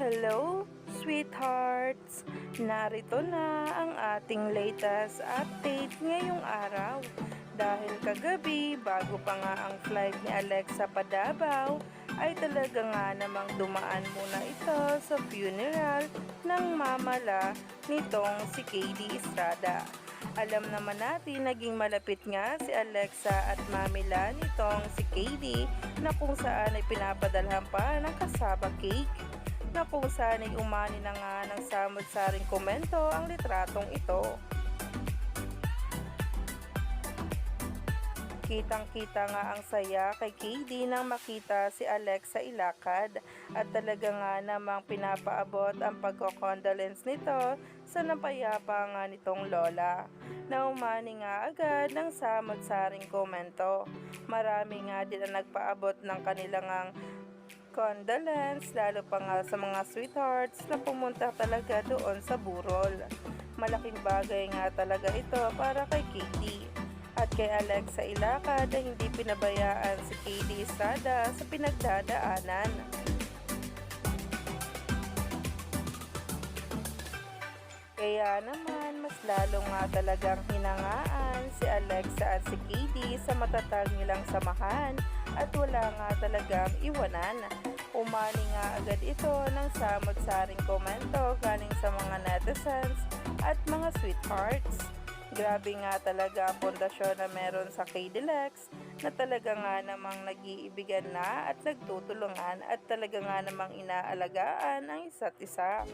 Hello, sweethearts! Narito na ang ating latest update ngayong araw. Dahil kagabi, bago pa nga ang flight ni Alexa Padabaw, ay talaga nga namang dumaan muna ito sa funeral ng mamala nitong si Katie Estrada. Alam naman natin naging malapit nga si Alexa at mamila nitong si KD na kung saan ay pinapadalhan pa ng kasaba cake na kung saan ay umani na nga ng samot-saring komento ang litratong ito. Kitang-kita nga ang saya kay KD nang makita si Alexa ilakad at talaga nga namang pinapaabot ang pagkokondolence nito sa napayapa nga nitong lola na umani nga agad ng samot-saring komento. Marami nga din ang nagpaabot ng kanilang ang condolence lalo pa nga sa mga sweethearts na pumunta talaga doon sa burol. Malaking bagay nga talaga ito para kay Katie. At kay Alexa Ilacad ay hindi pinabayaan si Katie Estrada sa pinagdadaanan. Kaya naman, mas lalo nga talagang hinangaan si Alexa at si Katie sa matatag nilang samahan at wala nga talagang iwanan. Umani nga agad ito ng samot-saring komento galing sa mga netizens at mga sweethearts. Grabe nga talaga ang pundasyon na meron sa K-Deluxe na talaga nga namang nag-iibigan na at nagtutulungan at talaga nga namang inaalagaan ang isa't isa.